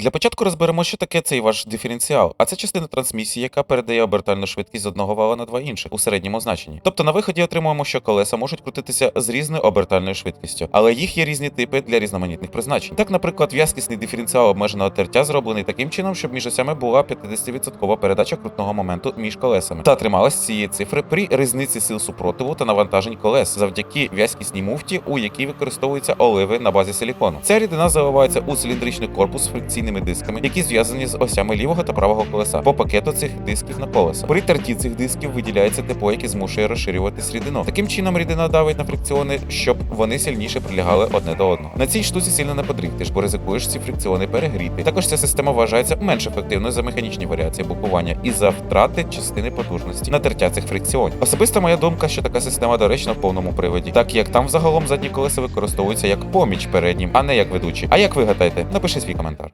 Для початку розберемо, що таке цей ваш диференціал, а це частина трансмісії, яка передає обертальну швидкість з одного вала на два інших у середньому значенні. Тобто на виході отримуємо, що колеса можуть крутитися з різною обертальною швидкістю, але їх є різні типи для різноманітних призначень. Так, наприклад, в'язкісний диференціал обмеженого тертя зроблений таким чином, щоб між осями була 50% передача крутного моменту між колесами та трималась цієї цифри при різниці сил супротиву та навантажень колес завдяки в'язкісній муфті, у якій використовуються оливи на базі силікону. Ця рідина заливається у циліндричний корпус з фрикційними дисками, які зв'язані з осями лівого та правого колеса по пакету цих дисків на колеса. При терті цих дисків виділяється тепло, яке змушує розширюватись рідину. Таким чином рідина давить на фрикціони, щоб вони сильніше прилягали одне до одного. На цій штуці сильно не подріхтиш, бо ризикуєш ці фрикціони перегріти. Також ця система вважається менш ефективною за механічні варіації блокування і за втрати частини потужності на тертя цих фрикціонів. Особиста моя думка, що така система доречна в повному приводі, так як там загалом задні колеса використовуються як поміч переднім, а не як ведучі. А як ви гадаєте? Напишіть свій коментар.